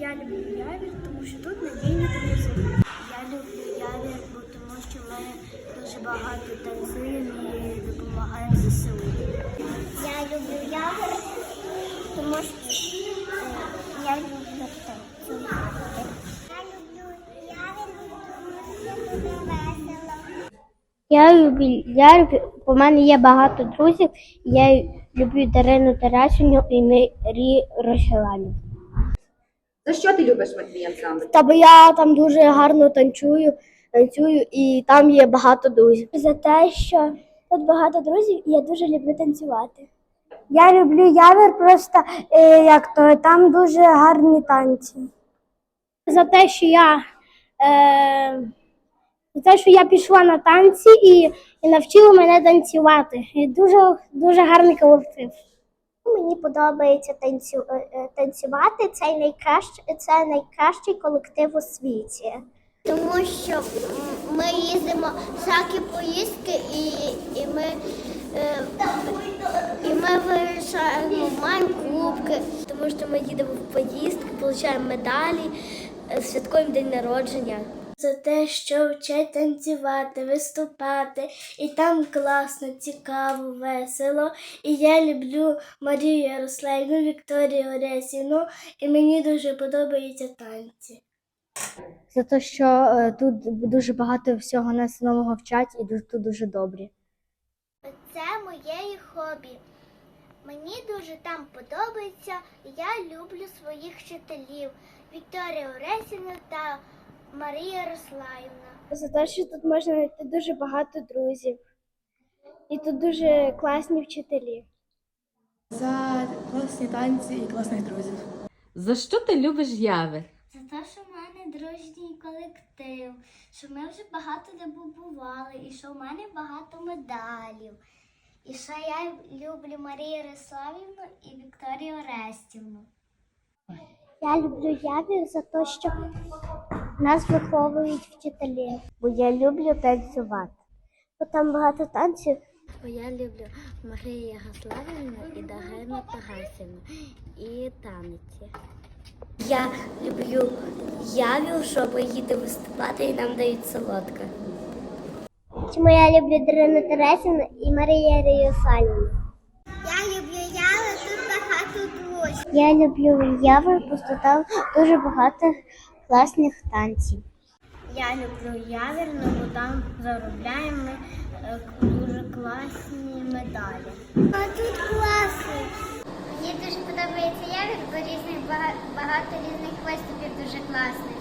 Я люблю явір, тому що тут надійні друзі. Я люблю явір, бо тому що ми дуже багато танцюємо і допомагаємо ЗСУ. Я люблю явір, тому що е, я люблю танцювати. Я люблю явір. Я люблю, я люблю, у мене є багато друзів. Я люблю Дарину Тарасівну і Мирі Рошеланів. За що ти любиш Матвій ансамбль? Та бо я там дуже гарно танцюю, танцюю і там є багато друзів. За те, що тут багато друзів, і я дуже люблю танцювати. Я люблю явір просто е, як то там дуже гарні танці. За те, що я е, за те, що я пішла на танці і, і навчила мене танцювати. І дуже дуже гарний колектив. Мені подобається танцю, е, е, танцювати. Це найкращий, це найкращий колектив у світі. Тому що ми їздимо всякі поїздки і, і ми. Е, і ми вирішаємо, маємо кубки, тому що ми їдемо в поїздки, отримуємо медалі, святкуємо день народження. За те, що вчать танцювати, виступати, і там класно, цікаво, весело. І я люблю Марію Ярославівну, Вікторію Оресівну, і мені дуже подобаються танці. За те, що е, тут дуже багато всього нас нового вчать і тут дуже добрі. Це моє хобі. Мені дуже там подобається. Я люблю своїх вчителів Вікторію Оресівну та Марія Ярославівна. За те, що тут можна знайти дуже багато друзів. І тут дуже класні вчителі. За класні танці і класних друзів. За що ти любиш явір? За те, що в мене дружній колектив, що ми вже багато де побували, і що в мене багато медалів. І що я люблю Марію Ярославівну і Вікторію Орестівну. Я люблю явір за те, що нас виховують вчителі, бо я люблю танцювати. Бо там багато танців. Бо я люблю Марію Ярославівну і Дарину Тарасівну і танці. Я люблю явів, що ми їдемо виступати і нам дають солодке. Чому я люблю Дарину Тересівну і Марія Ярославівну? Я люблю яви, тут багато друзів. Я люблю явір, просто там дуже багато класних танців. Я люблю явірну, бо там заробляємо е, дуже класні медалі. А тут класно. Мені дуже подобається явір, бо різних багато, багато різних виступів дуже класних.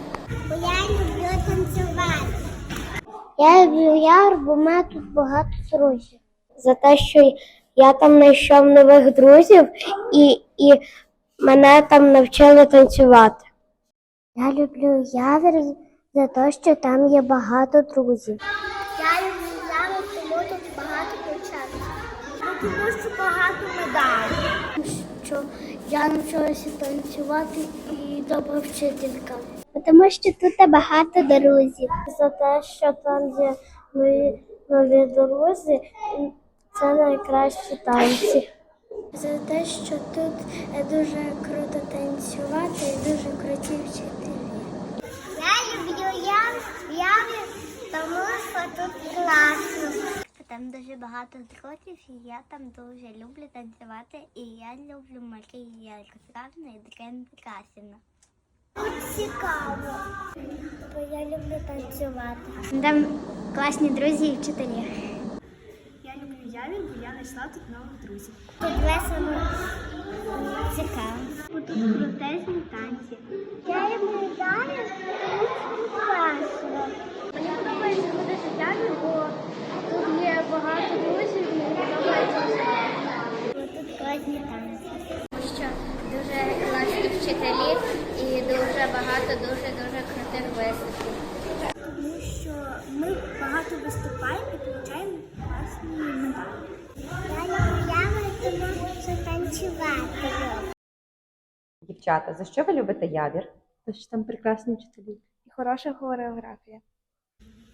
Бо я люблю танцювати. Я люблю явір, бо в мене тут багато друзів. За те, що я там знайшов нових друзів і, і мене там навчили танцювати. Я люблю явір за те, що там є багато друзів. Я люблю явір, тому тут багато дівчат. Ну, тому що багато медалей. Що я навчилася танцювати і добра вчителька. Тому що тут багато друзів. За те, що там є нові, нові друзі, це найкращі танці. За те, що тут е, дуже круто танцювати і дуже круті вчителі. Я люблю явір, тому що тут класно. Там дуже багато друзів, і я там дуже люблю танцювати, і я люблю Марію Ярославну і Дрен Красіна. Тут цікаво, бо я люблю танцювати. Там класні друзі і вчителі. Я люблю явір, бо я знайшла тут нових друзів. Тут весело цікаво. Тут крутезні танці. Я люблю явір, тому що весело. Мені подобається ходити в бо тут є багато друзів і мені подобається. Тут класні танці. Що дуже класні вчителі і дуже багато дуже-дуже крутих виступів. Тому що ми багато виступаємо і отримуємо класні медалі. Що танцювати. Дівчата, за що ви любите явір? Тому що там прекрасні вчителі. І хороша хореографія.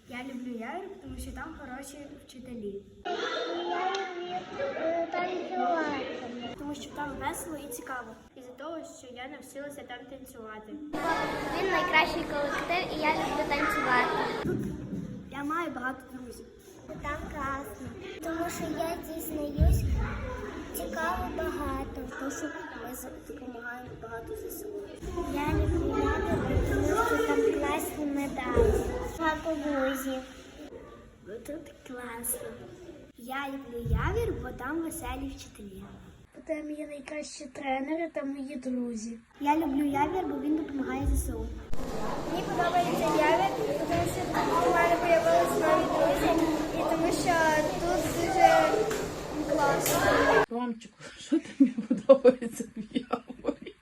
Я люблю явір, тому що там хороші вчителі. Я люблю танцювати. Тому що там весело і цікаво. І за того, що я навчилася там танцювати. Він найкращий колектив, і я люблю танцювати. Я маю багато друзів. Там класно, тому що я дізнаюсь цікаво багато. Тому що ми допомагаємо багато ЗСУ. Я люблю ябір, тому що там класні медалі. Багато друзів. Тут класно. Я люблю явір, бо там веселі вчителі. Там є найкращі тренери та мої друзі. Я люблю явір, бо він допомагає ЗСУ. Мені подобається явір, тому що тут у мене з'явилися нові друзі, і тому що тут дуже. Ромчику, що тобі подобається в яворі?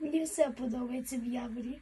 Мені все подобається в яворі.